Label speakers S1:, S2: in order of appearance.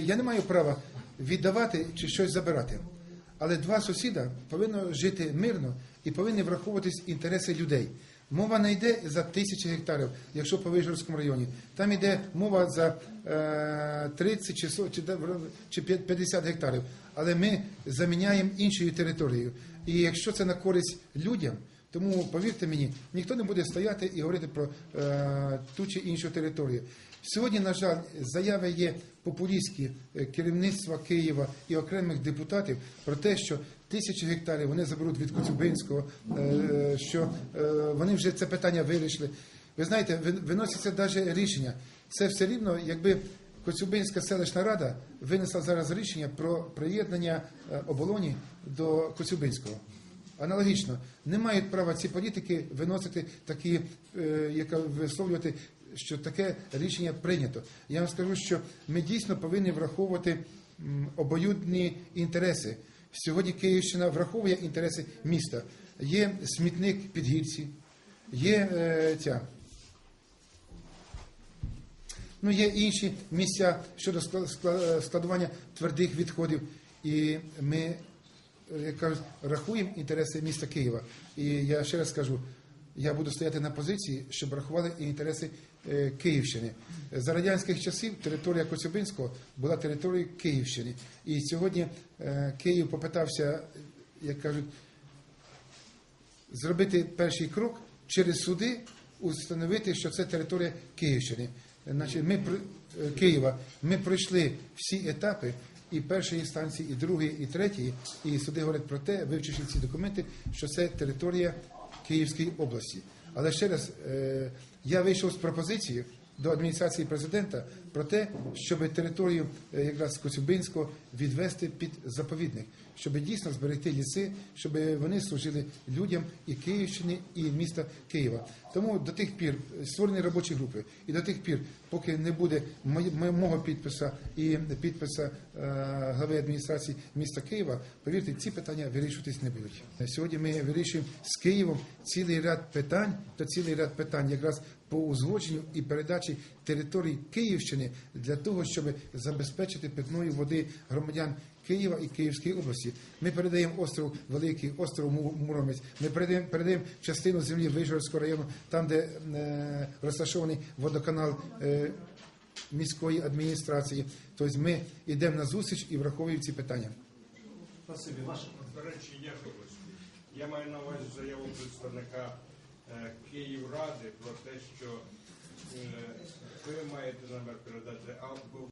S1: Я не маю права віддавати чи щось забирати. Але два сусіда повинні жити мирно і повинні враховуватись інтереси людей. Мова не йде за тисячі гектарів, якщо по Вижгородському районі. Там йде мова за е, 30 чи, 40, чи, чи 50 гектарів. Але ми заміняємо іншою територією. І якщо це на користь людям, тому повірте мені, ніхто не буде стояти і говорити про е, ту чи іншу територію. Сьогодні, на жаль, заяви є популістські е, керівництва Києва і окремих депутатів про те, що тисячі гектарів вони заберуть від Коцюбинського, е, що е, вони вже це питання вирішили. Ви знаєте, ви- виноситься навіть рішення. Це все рівно, якби Коцюбинська селищна рада винесла зараз рішення про приєднання е, оболоні до Коцюбинського. Аналогічно, не мають права ці політики виносити такі, е, яка висловлювати, що таке рішення прийнято. Я вам скажу, що ми дійсно повинні враховувати обоюдні інтереси. Сьогодні Київщина враховує інтереси міста. Є смітник підгірці, є е, ця. Ну, є інші місця щодо скла- скла- складування твердих відходів. І ми, кажуть, рахуємо інтереси міста Києва. І я ще раз скажу, я буду стояти на позиції, щоб рахували і інтереси е, Київщини. За радянських часів територія Коцюбинського була територією Київщини. І сьогодні е, Київ попитався, як кажуть, зробити перший крок через суди, установити, що це територія Київщини. Значить, ми е, Києва. Ми пройшли всі етапи. І першої інстанції, і другої, і третьої, і суди говорять про те, вивчивши ці документи, що це територія Київської області. Але ще раз, е, я вийшов з пропозицією до адміністрації президента про те, щоб територію е, якраз Коцюбинського відвести під заповідник, щоб дійсно зберегти ліси, щоб вони служили людям і Київщини, і міста Києва. Тому до тих пір створені робочі групи, і до тих пір, поки не буде мого підписа і підписа е, глави адміністрації міста Києва, повірте, ці питання вирішуватись не будуть. Сьогодні ми вирішуємо з Києвом цілий ряд питань, та цілий ряд питань якраз по узгодженню і передачі територій Київщини для того, щоб забезпечити питної води громадян Києва і Київської області. Ми передаємо остров Великий, остров Муромець. Ми передаємо, передаємо частину землі Вижгородського району, там, де е, розташований водоканал. Е, Міської адміністрації, тобто ми йдемо на зустріч і враховуємо ці питання.
S2: Спасибі. Ваше
S3: До речі, щось. Я маю на увазі заяву представника Київради про те, що е, ви маєте намір передати або